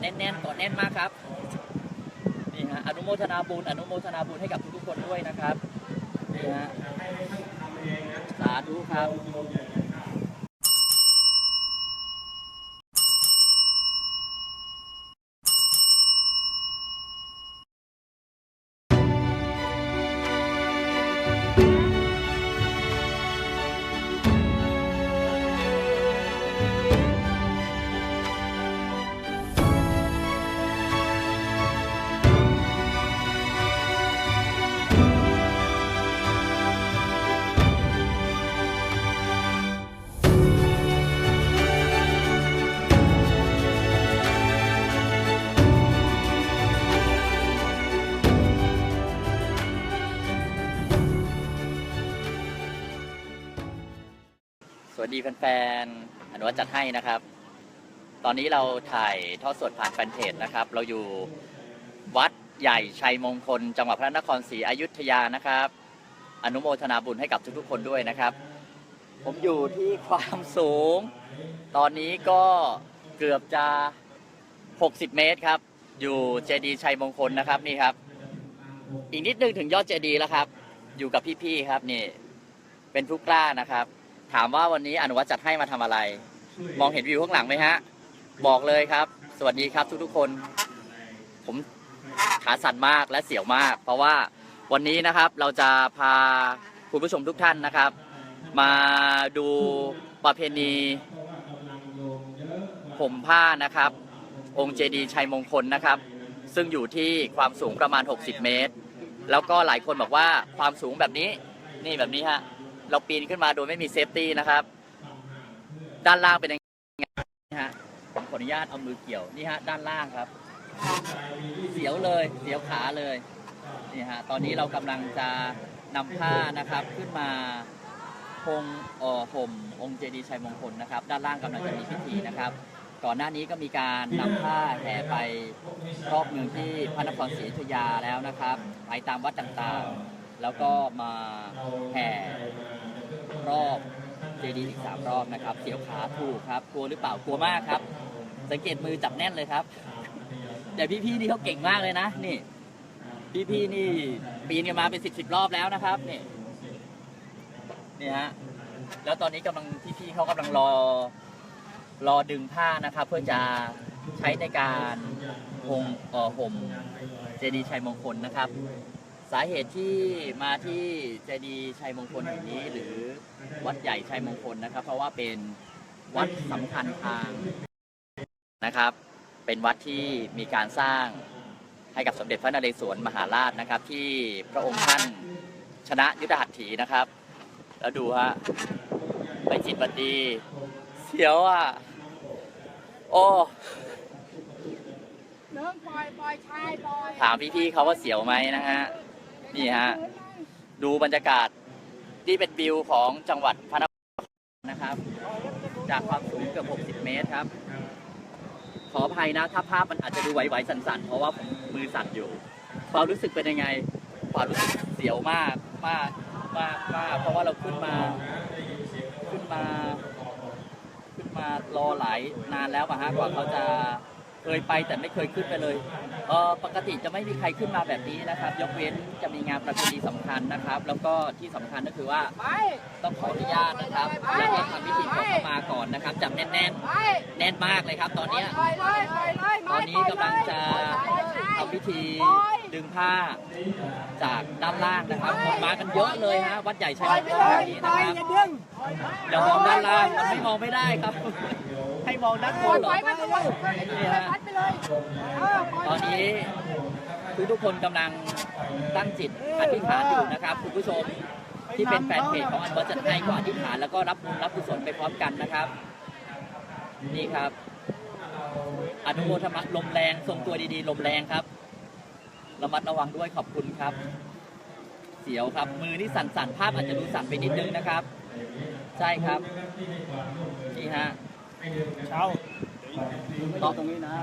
แน่นๆกดแน่นมากครับนี่ฮะอนุโมทนาบุญอนุโมทนาบุญให้กับทุกๆคนด้วยนะครับนี่ฮะสาธุครับ วัสดีแฟนๆอนุวัฒน์จัดให้นะครับ ตอนนี้เราถ่ายทอดสดผ่านแฟนเพจนะครับ เราอยู่วัดใหญ่ชัยมงคล จังหวัดพระนครศรีอยุธยานะครับ อนุโมทนาบุญให้กับทุกๆคนด้วยนะครับ ผมอยู่ที่ความสูง ตอนนี้ก็เกือบจะ 60 เมตรครับ อยู่เจดีย์ชัยมงคลนะครับนี่ครับ อีกนิดนึงถึงยอดเจดีย์แล้วครับ อยู่กับพี่ๆครับนี่ เป็นผู้กล้านะครับ ถามว่าวันนี้อนุวัฒน์จัดให้มาทำอะไร มองเห็นวิวข้างหลังไหมฮะ บอกเลยครับ สวัสดีครับทุกๆคน ผมขาสั่นมากและเสียวมาก เพราะว่าวันนี้นะครับเราจะพาคุณผู้ชมทุกท่านนะครับ มาดูประเพณีห่มผ้านะครับ องค์เจดีย์ชัยมงคลนะครับ ซึ่งอยู่ที่ความสูงประมาณ 60 เมตร แล้วก็หลายคนบอกว่าความสูงแบบนี้นี่แบบนี้ฮะ เราปีนขึ้นมาโดยไม่มีเซฟตี้นะครับ ด้านล่างเป็นยังไงฮะผมขออนุญาตเอามือเกี่ยวนี่ฮะด้านล่างครับ เสียวเลยเสียวขาเลยนี่ฮะตอนนี้เรากำลังจะนำผ้านะครับขึ้นมาพงเอ่อห่มองค์เจดีย์ชัยมงคลนะครับ ด้านล่างกำลังจะมีพิธีนะครับ ก่อนหน้านี้ก็มีการนำผ้าแห่ไปรอบหนึ่งที่พระนครศรีอยุธยาแล้วนะครับ ไปตามวัดต่างๆ แล้วก็มาแห่ รอบเจดีอีกสามรอบนะครับ เสียวขาถูกครับ กลัวหรือเปล่ากลัวมากครับ สังเกตมือจับแน่นเลยครับ แต่พี่ๆนี่เขาเก่งมากเลยนะ นี่ พี่ๆนี่ปีนกันมาเป็นสิบสิบรอบแล้วนะครับ นี่นี่ฮะแล้วตอนนี้กำลังพี่ๆเขากำลังรอรอดึงผ้านะครับ เพื่อจะใช้ในการหงอ่อห่มเจดีชัยมงคลนะครับ สาเหตุที่มาที่เจดีชัยมงคลแห่งนี้หรือ วัดใหญ่ชัยมงคลนะครับ เพราะว่าเป็นวัดสำคัญทางนะครับ เป็นวัดที่มีการสร้างให้กับสมเด็จพระนเรศวรมหาราชนะครับ ที่พระองค์ท่านชนะยุทธหัตถีนะครับ แล้วดูฮะไปจิตบันดี เสียวอะ โอ้ถามพี่ๆเขาว่าเสียวไหมนะฮะ นี่ฮะ ดูบรรยากาศ ที่เป็นวิวของจังหวัดพระนครนะครับ จากความสูงเกือบ60 เมตรครับ ขออภัยนะ ถ้าภาพมันอาจจะดูไหวๆสั่นๆ เพราะว่าผมมือสั่นอยู่ความรู้สึกเป็นยังไงความรู้สึกเสียวมากมากมากมากเพราะว่าเราขึ้นมาขึ้นมา ขึ้นมารอหลายนานแล้วอะฮะกว่าเขาจะ เคยไปแต่ไม่เคยขึ้นไปเลยเออปกติจะไม่มีใครขึ้นมาแบบนี้นะครับ ยกเว้นจะมีงานประเพณีสำคัญนะครับ แล้วก็ที่สำคัญก็คือว่าต้องขออนุญาตนะครับ แล้วก็ทำพิธีขอเข้ามาก่อนนะครับจับแน่นไปๆแน่นมากเลยครับ ตอนเนี้ย ตอนนี้กำลังจะทำพิธีดึงผ้าจากด้านล่างนะครับคนมากันเยอะเลยฮะวัดใหญ่ชัยมงคลนี้นะครับอย่าดึงอย่ามองด้านล่างมันไม่มองไม่ได้ครับ ให้มองด้านบปล่อยน ปล่อยมันปล่อยมันพัดไปเลยเออปล่อยตอนนี้ทุกทุกๆคนกำลังตั้งจิตอธิษฐานอยู่นะครับคุณผู้ชมที่เป็นแฟนเพจของอันวัจัดให้ก็อธิษฐานแล้วก็รับบุญรับกุศลไปพร้อมกันนะครับ นี่ครับ อนุโมทนาลมแรงทรงตัวดีๆ ลมแรงครับ ระมัดระวังด้วยขอบคุณครับ เสียวครับมือนี่สั่นๆภาพอาจจะดูสั่นไปนิดนึงนะครับ ใช่ครับนี่ฮะ เช้าตอตรงนี้นะ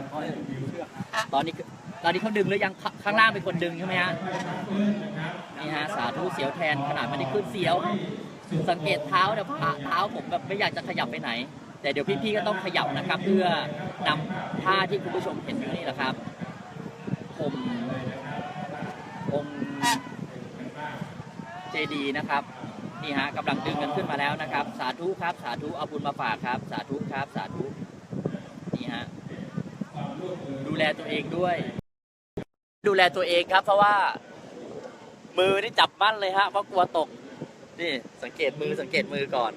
ตอนนี้ตอนนี้เขาดึงหรือยังข้างล่างเป็นคนดึงใช่ไหมฮะนี่ฮะสาธุเสียวแทนขนาดไม่ได้ขึ้นเสียว สังเกตเท้าเนี่ยขาเท้าผมแบบไม่อยากจะขยับไปไหน แต่เดี๋ยวพี่ๆก็ต้องขยับนะครับ เพื่อนำผ้าที่คุณผู้ชมเห็นอยู่นี่แหละครับผมองเจดีนะครับ นี่ฮะกำลังดึงกันขึ้นมาแล้วนะครับ สาธุครับ สาธุเอาบุญมาฝากครับ สาธุครับ สาธุนี่ฮะดูแลตัวเองด้วย ดูแลตัวเองครับ เพราะว่า มือนี่จับมั่นเลยฮะเพราะกลัวตกนี่สังเกตมือสังเกตมือก่อน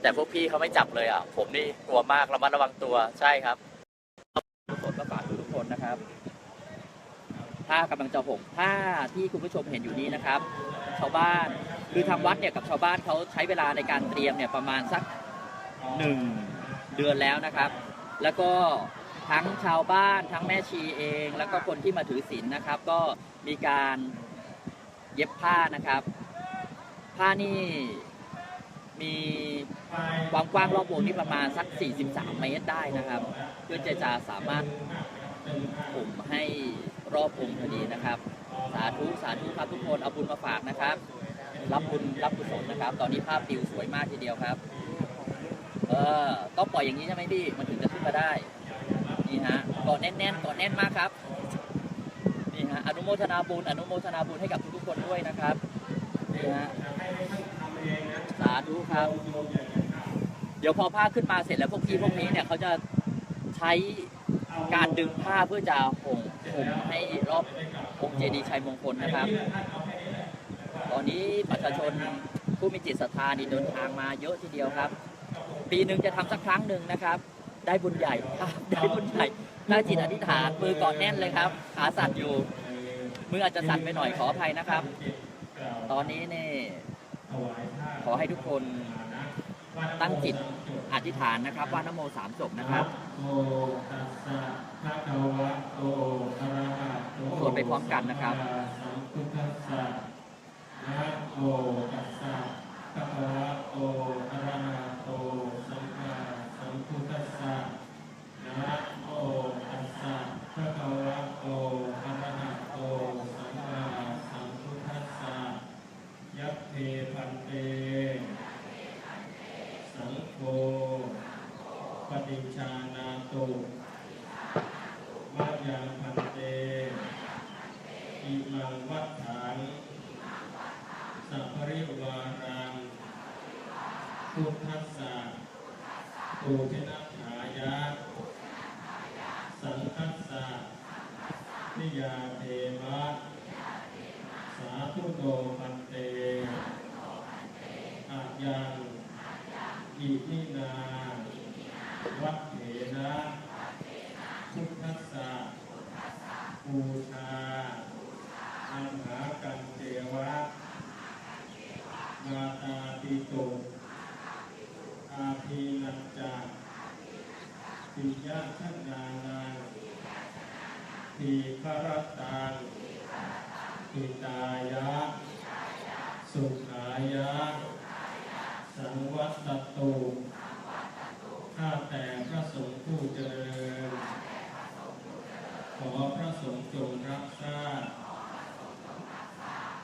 แต่พวกพี่เขาไม่จับเลยอะผมนี่กลัวมากระมัดระวังตัวใช่ครับสดมาฝากทุกคนนะครับผ้ากำลังจะหกผ้าที่คุณผู้ชมเห็นอยู่นี้นะครับชาวบ้าน คือทางวัดเนี่ยกับชาวบ้านเขาใช้เวลาในการเตรียมเนี่ยประมาณสักหนึ่งเดือนแล้วนะครับ แล้วก็ทั้งชาวบ้านทั้งแม่ชีเอง แล้วก็คนที่มาถือศีลนะครับ ก็มีการเย็บผ้านะครับ ผ้านี่มีความกว้างรอบวงนี่ประมาณสัก 43 เมตรได้นะครับ เพื่อจะจะสามารถผมให้รอบองค์พอดีนะครับ สาธุสาธุครับทุกคนเอาบุญมาฝากนะครับ รับบุญรับกุศลนะครับ ตอนนี้ภาพปิวสวยมากทีเดียวครับ เออต้องปล่อยอย่างนี้ใช่ไหมพี่ มันถึงจะขึ้นมาได้ นี่ฮะเกาะแน่นๆเกาะแน่นมากครับ นี่ฮะ อนุโมทนาบุญ อนุโมทนาบุญให้กับทุกๆคนด้วยนะครับ นี่ฮะ สาธุครับ เดี๋ยวพอผ้าขึ้นมาเสร็จแล้วพวกพี่พวกนี้เนี่ยเขาจะใช้การดึงผ้าเพื่อจะห่มห่มให้รอบองค์เจดีย์ชัยมงคลนะครับ ตอนนี้ประชาชนผู้มีจิตศรัทธานี่เดินทางมาเยอะทีเดียวครับ ปีหนึ่งจะทำสักครั้งหนึ่งนะครับ ได้บุญใหญ่ครับได้บุญใหญ่ได้จิตอธิษฐานมือเกาะแน่นเลยครับขาสั่นอยู่มืออาจจะสั่นไปหน่อยขออภัยนะครับ ตอนนี้เนี่ยขอให้ทุกคนตั้งจิตอธิษฐานนะครับ ว่านโมสามจบนะครับสวดไปพร้อมกันนะครับ นะโมตัสสะภะคะวะโตอะระหะโตสัมมาสัมพุทธัสสะนะโมตัสสะภะคะวะโตอะระหะโตสัมมาสัมพุทธัสสะยัพเพปันเต สังโฆปฏิชานาตุมายังพันเต อิมังวัฏฐานสัพพริวารัง พุทธัสสะปูชนะขายะ สังคัสสะนิยาเทมะสาธุโตปันเตอายังอิมินาวัดเถนะพุทธัสสะบูชาอัมหากันเทวะ มาตาปิตุอาภีนัจจา ปิยะชันนานังทีคารตังปิตายะ สุขายะ สังวัตตุข้าแต่พระสงฆ์ผู้เจริญ ขอพระสงฆ์จงรับทราบ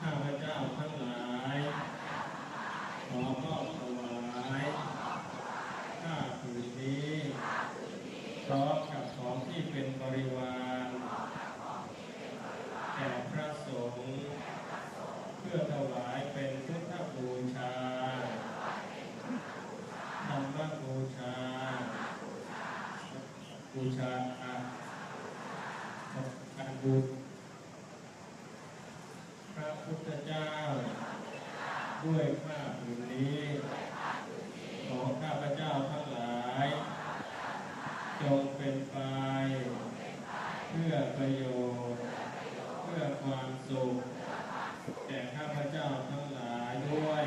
ข้าพเจ้าทั้งหลาย ขอมอบถวายข้าผืนนี้ พร้อมกับของที่เป็นบริวารแก่พระสงฆ์เพื่อถวายเป็นพุทธบูชาธรรมบูชา บูชาการบุญพระพุทธเจ้าด้วยข้าผืนนี้ ของข้าพเจ้าทั้งหลาย จงเป็นไป เพื่อประโยชน์ เพื่อความสุข แก่ข้าพเจ้าทั้งหลายด้วย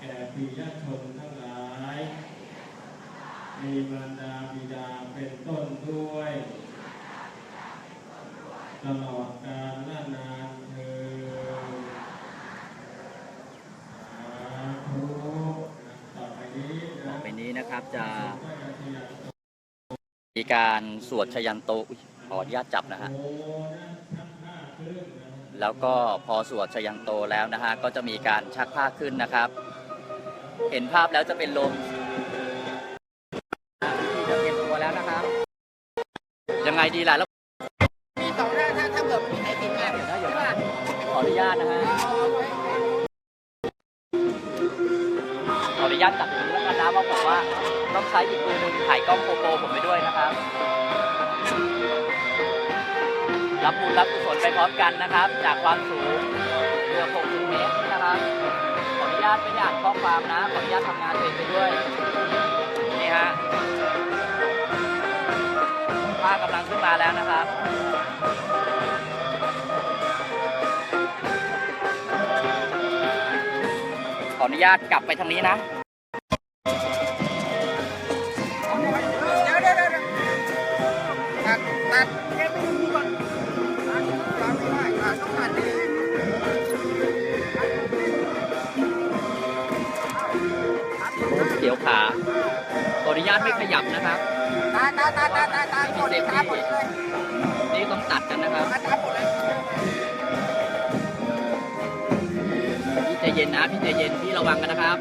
แก่ปิยชนทั้งหลาย มีมารดา บิดาเป็นต้นด้วย ตลอดกาลและนานเธอญสาธุต่อไปนี้ต่อนะไปนี้นะครับจะพระราชยามีการสวดชยันโตอุ๊ยขออนุญาตจับนะฮะโอ้นะทั้งห้าครึ่งนะแล้วก็พอสวดชยันโตแล้วนะฮะ ก็จะมีการชักผ้าขึ้นนะครับ เห็นภาพแล้วจะเป็นลม งไงดีล่ะแล้วมีต่อได้าถ้าถ้าเกิดมีใครติดงาเดี๋ยวนะเดี๋ยวนะขออนุญาตนะฮะขออนุญาตจับอย่างนี้แล้วกันนะว่าผมว่าต้องใช้อีกมือหนึ่งถ่ายกล้องโปรโปรผมไปด้วยนะครับ รับบุญรับกุศลไปพร้อมกันนะครับ จากความสูงเรือ60เมตรนี่นะครับขออนุญาตไม่ได้อ่านข้อความนะขออนุญาตทำงานตัวเองไปด้วยนี่ฮะ ผ้ากำลังขึ้นมาแล้วนะครับขออนุญาตกลับไปทางนี้นะเดี๋ยวเดี๋ยวเดี๋ยวตัดตัดแค่ไม่มีก่อนตัดตัดไม่ได้ตัดต้องตัดดีเดี๋ยวขาขออนุญาตไม่ขยับนะครับ ตาตาตาตาตาตาหมดเลยตาหมดเลยนี่ต้องตัดกันนะครับตาตาหมดเลยพี่ใจเย็นนะพี่ใจเย็นพี่ระวังกันนะครับ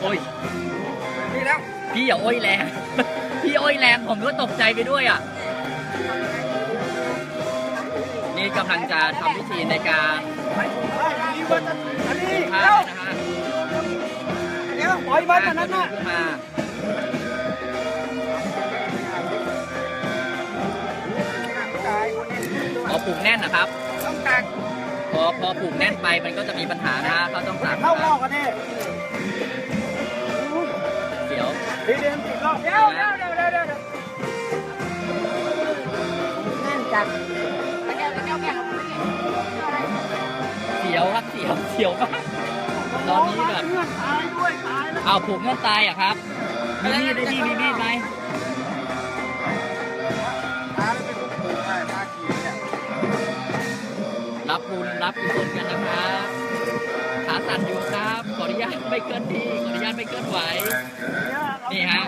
โอ้ยนี่แล้ว พี่อย่าโอ้ยแรง พี่โอ้ยแรงผมก็ตกใจไปด้วยอะ นี่กำลังจะทำพิธีในการอันนี้ผ้าเดี๋ยวนะฮะเดี๋ยวปล่อยมันอันนั้นน่ะขึ้นมาพอผูกแน่นนะครับ ต้องตัดพอพอผูกแน่นไปมันก็จะมีปัญหานะฮะเขาต้องตัดเข้ารอบ ดี๋ยวทีเดียวติดรอบเดี๋ยวเดี๋ยวเดี๋ยวเดี๋ยวเดี๋ยวแน่นจัดเสียวครับเสียวเสียวมากตอนนี้แบบเอนตายด้วยตายแล้วเอาผูกเงื่อนตายอะครับมีมีดได้พี่มีมีดไหมตายแล้วเป็นผูกได้ตาขีเนี่ยรับบุญรับกุศลกันนะครับ สั่นอยู่ครับ ขออนุญาตไม่เคลื่อนที่ขออนุญาตไม่เคลื่อนไหว นี่ฮะ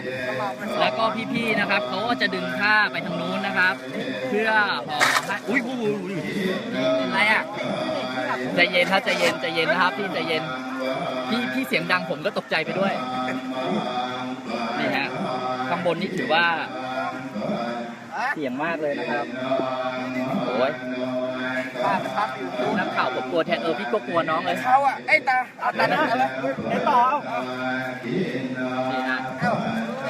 แล้วก็พี่ๆนะครับเขาก็จะดึงผ้าไปทางนู้นนะครับ เพื่อห่อให้อุ้ยอุ้ยอุ้ยอุ้ยอะไรอะใจเย็นครับใจเย็นใจเย็นนะครับพี่ใจเย็น พี่พี่เสียงดังผมก็ตกใจไปด้วย นี่ฮะ ข้างบนนี่ถือว่า เสียงมากเลยนะครับ โอ้ย ป้าพับอยู่ดูนักข่าวผมกลัวแทนเออพี่ก็กลัวน้องเลยเขาอะไอ้ตาเอาตาหน้าเลยไอ้ต่อเอานี่ฮะเอา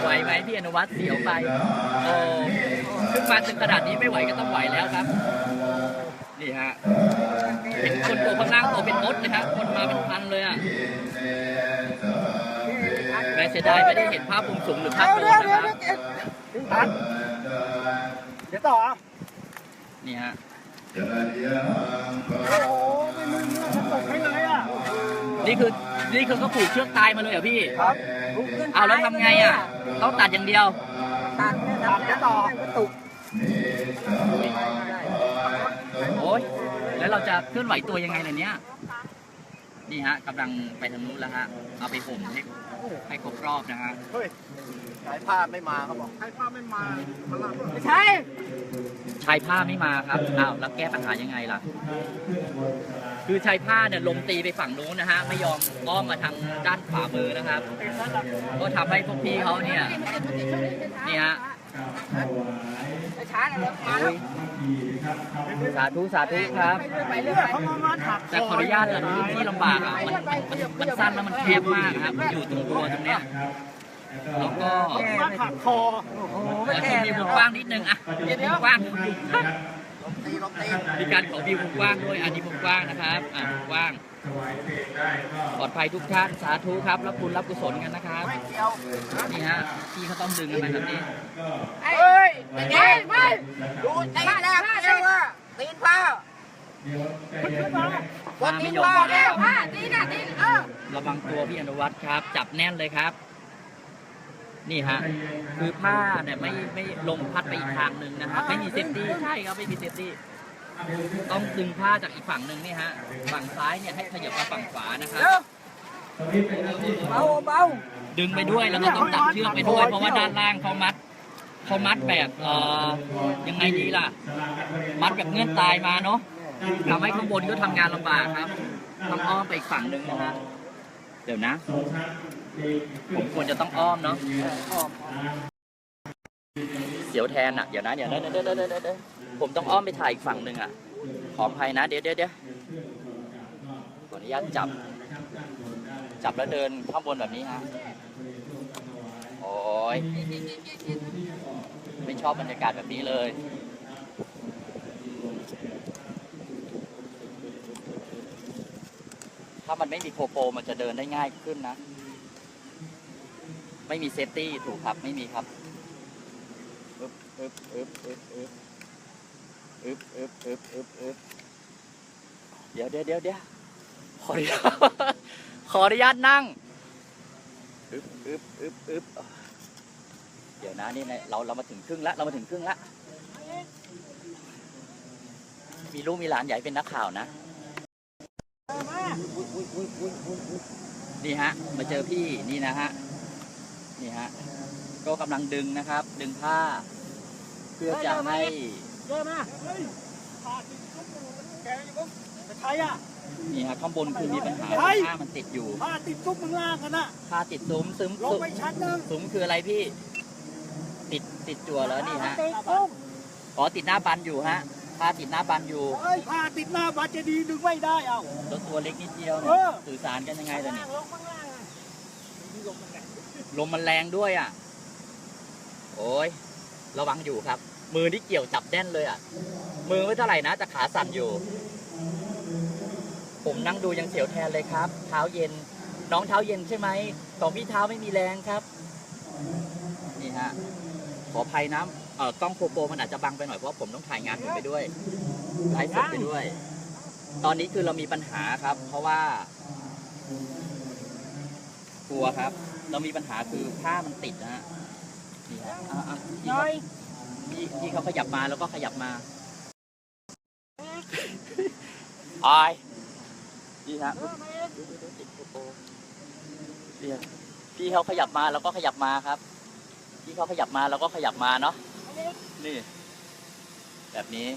ไหวไหมพี่อนุวัฒน์เสียวไปโอ้ขึ้นมาถึงขนาดนี้ไม่ไหวก็ต้องไหวแล้วครับนี่ฮะเห็นคนตัวข้างล่างตัวเป็นมดเลยฮะคนมาเป็นพันเลยอะแม่เสียดายไม่ได้เห็นภาพมุมสูงหรือภาพเอาโดเดี๋ยนวเดี๋ยวนะครับเดี๋ยวตัดเดี๋ยวต่อเอานี่ฮะโอ้โหไม่มึ นเนื้อฉันตกให้เลยอะนี่คือนี่คือเขาผูกเชือกตายมาเลยเหรอพี่ ครับเอาแล้วทำไงอะ ต้องตัดอย่างเดียว ตัดเนี่ยตัดจะต่อกระตุกโอ้ยแล้วเราจะเคลื่อนไหวตัวยังไงล่ะเนี่ยนี่ฮะกำลังไปทางนู้นแล้วฮะ เอาไปห่มให้ให้ครบรอบนะฮะเฮ้ยสายผ้าไม่มาเขาบอกสายผ้าไม่มาไม่ใช่ ชายผ้าไม่มาครับ อ้าวแล้วแก้ปัญหายังไงล่ะ คือชายผ้าเนี่ยลมตีไปฝั่งนู้นนะฮะ ไม่ยอมอ้อมมาทางด้านขวามือนะครับ ก็ทำให้พวกพี่เขาเนี่ย นี่ฮะ ช้าๆนะรถมาแล้วสาธุสาธุครับ ไปเรื่อยเขามามาถักแต่ขออนุญาตแต่พื้นที่ลำบากอะมันมันมันสั้นแล้วมันแคบมากครับมันอยู่ตรงตัวตรงเนี้ย แล้วก็มาถักคอโอ้โหขอวิวกว้างนิดนึงอะวิวกว้างตีลมตีมีการขอวิวกว้างด้วยอันนี้มุมกว้างนะครับอ่ามุมกว้างถวายเพลงได้ก็ปลอดภัยทุกท่านสาธุครับรับบุญรับกุศลกันนะครับไม่เกี่ยวนี่ฮะพี่เขาต้องดึงกันไปแบบนี้เฮ้ยไม่ไม่ดูตีนแล้วเจ้าว่าตีนผ้าเดี๋ยวใจเย็นนะมาไม่ยอมผ้ามาแล้แล้ววผ้าตีนอะตีนเออระวังตัวพี่อนุวัฒน์ครับ จับแน่นเลยครับ นี่ฮะคือผ้าเนี่ยไม่ไม่ลมพัดไปอีกทางหนึ่งนะครับไม่มีเซฟตี้ใช่ครับไม่มีเซฟตี้ต้องดึงผ้าจากอีกฝั่งหนึ่งนี่ฮะฝั่งซ้ายเนี่ยให้ขยับมาฝั่งขวานะครับเบาเบาดึงไปด้วยแล้วก็ต้องตัดเชือกไปด้วย เพราะว่าด้านล่างเขามัดเขามัดแบบเอ่อยังไงดีล่ะ มัดแบบเงื่อนตายมาเนาะทำให้ข้างบนก็ทำงานลำบากครับต้องอ้อมไปอีกฝั่งหนึ่งนะฮะเดี๋ยวนะ ผมควรจะต้องอ้อมเนาะเสียวแทนอะเดี๋ยวนะเดี๋ยวนะเดี๋ยวเดี๋ยวเดี๋ยวเดี๋ยวเดี๋ยวผมต้องอ้อมไปถ่ายอีกฝั่งหนึ่งอะ ขออภัยนะ เดี๋ยวเดี๋ยวเดี๋ยวขออนุญาตจับ จับแล้วเดินข้างบนแบบนี้ฮะโอ้ยไม่ชอบบรรยากาศแบบนี้เลยถ้ามันไม่มีโคโปมันจะเดินได้ง่ายขึ้นนะ ไม่มีเซฟตี้ถูกครับไม่มีครับอึบอึบอึบอึบอึบอึบอึบอึบอึบอึบเดี๋ยวเดี๋ยวเดี๋ยวเดี๋ยวขออนุญาตขออนุญาตนั่งอึบอึบอึบอึบเดี๋ยวนะนี่นะเราเรามาถึงครึ่งแล้วเรามาถึงครึ่งแล้วมีลูกมีหลานใหญ่เป็นนักข่าวนะนี่ฮะ มาเจอพี่นี่นะฮะ นี่ฮะก็กำลังดึงนะครับ ดึงผ้า เพื่อจะให้เยอะมากเฮ้ยขาดแกอยู่ปุ๊บใครอะนี่ฮะข้างบนคือมีปัญหาใช่ผ้ามันติดอยู่ผ้าติดซุกมึงล่างกันน่ะผ้าติดซุ้มซุ้มลงไปชั้นหนึงซุ้มคืออะไรพี่ ติดติดจั่วแล้วนี่ฮะติดปุ๊บอ๋อติดหน้าบันอยู่ฮะผ้าติดหน้าบันอยู่เฮ้ยผ้าติดหน้าบาดเจดีย์ดึงไม่ได้เอ้าแล้วตัวเล็กนิดเดียวเนี่เอยอสื่อสารกันยังไงล่ะนี่ลงข้างล่างอะนี่ลงมันไง ลมมันแรงด้วยอะ โอ้ยระวังอยู่ครับ มือที่เกี่ยวจับแน่นเลยอะ มือไม่เท่าไหร่นะแต่ขาสั่นอยู่ ผมนั่งดูยังเสียวแทนเลยครับ เท้าเย็น น้องเท้าเย็นใช่ไหมของพี่เท้าไม่มีแรงครับ นี่ฮะ ขออภัยนะเอ่อกล้องโคโปรมันอาจจะบังไปหน่อยเพราะผมต้องถ่ายงานผมไปด้วยไลฟ์สดไปด้วย ตอนนี้คือเรามีปัญหาครับ เพราะว่า กลัวครับ เรามีปัญหาคือผ้ามันติดนะฮะนี่ฮะอะอะพี่น้เขาอยพี่พี่เขาขยับมาแล้วก็ขยับมาอายนี่ฮะนี่ฮะพี่เขาขยับมาแล้วก็ขยับมาครับ พี่เขาขยับมาแล้วก็ขยับมาเนาะนี่ แบบนี้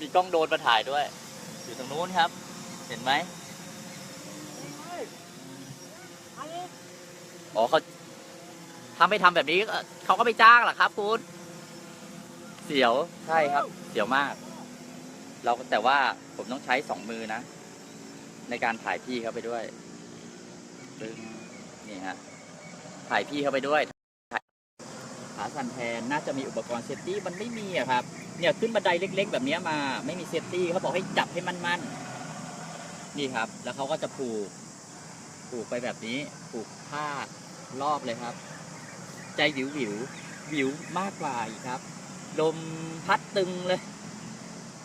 มีกล้องโดรนมาถ่ายด้วย อยู่ตรงนู้นครับ เห็นไหม อ๋อเขาถ้าไม่ทำแบบนี้เอ่อเขาก็ไม่จ้างหรอกครับคุณ เสียวใช่ครับ เสียวมาก เราแต่ว่าผมต้องใช้สองมือนะ ในการถ่ายพี่เขาไปด้วยซึ่งนี่ฮะถ่ายพี่เขาไปด้วยขาสั่นแทนน่าจะมีอุปกรณ์เซฟตี้มันไม่มีอะครับ เนี่ยขึ้นบันไดเล็ก ๆ แบบเนี้ยมา ไม่มีเซฟตี้เขาบอกให้จับให้มันๆนี่ครับ แล้วเขาก็จะผูก ผูกไปแบบนี้ผูกผ้ารอบเลยครับ ใจวิววิววิวมากกว่าอีกครับ ลมพัดตึงเลย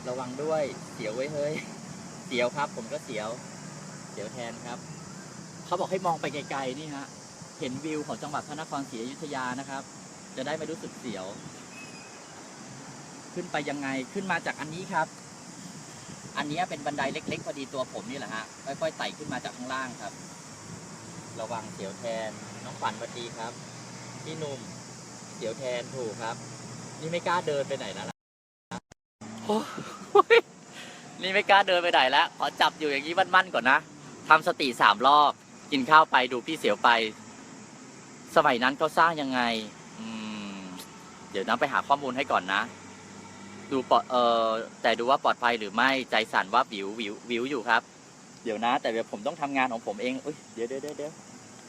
ระวังด้วยเสียวไว้เฮ้ยเสียวครับ ผมก็เสียว เสียวแทนครับ เขาบอกให้มองไปไกลๆนี่ฮะเห็นวิวของจังหวัดพระนครศรีอยุธยานะครับ จะได้ไม่รู้สึกเสียว ขึ้นไปยังไงขึ้นมาจากอันนี้ครับ อันนี้เป็นบันไดเล็ก ๆ พอดีตัวผมนี่แหละฮะค่อยๆไต่ขึ้นมาจากข้างล่างครับ ระวังเสียวแทน น้องขวัญสวัสดีครับ พี่หนุ่มเสียวแทนถูกครับ นี่ไม่กล้าเดินไปไหนแล้วล่ะโอ้ยนี่ไม่กล้าเดินไปไหนแล้ว ขอจับอยู่อย่างนี้มั่นๆก่อนนะทำสติสามรอบ กินข้าวไปดูพี่เสียวไป สมัยนั้นเขาสร้างยังไง อืม เดี๋ยวน้ำไปหาข้อมูลให้ก่อนนะ ดูปลอดเออแต่ดูว่าปลอดภัยหรือไม่ใจสั่นว่าวิววิววิวอยู่ครับ เดี๋ยวนะ แต่เดี๋ยวผมต้องทำงานของผมเองอุ้ยเดี๋ยวเดี๋ยวเดี๋ยวเดี๋ยว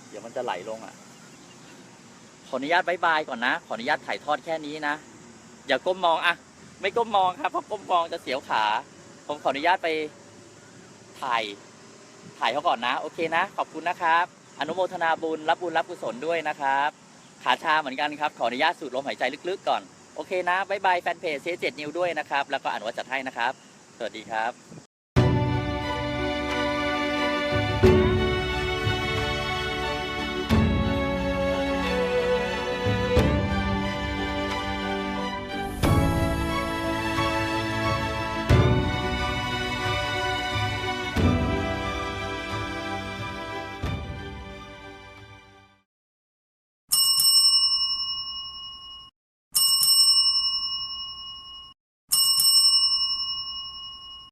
เดี๋ยวมันจะไหลลงอะ ขออนุญาตบายบายก่อนนะ ขออนุญาตถ่ายทอดแค่นี้นะ อย่าก้มมองอะไม่ก้มมองครับ เพราะก้มมองจะเสียวขา ผมขออนุญาตไปถ่าย ถ่ายเขาก่อนนะ โอเคนะ ขอบคุณนะครับ อนุโมทนาบุญ รับบุญรับกุศลด้วยนะครับ ขาชาเหมือนกันครับ ขออนุญาตสูดลมหายใจลึกๆก่อน โอเคนะบายบายแฟนเพจเซเจ็ดนิวด้วยนะครับ แล้วก็อ่านว่าจัดให้นะครับ สวัสดีครับ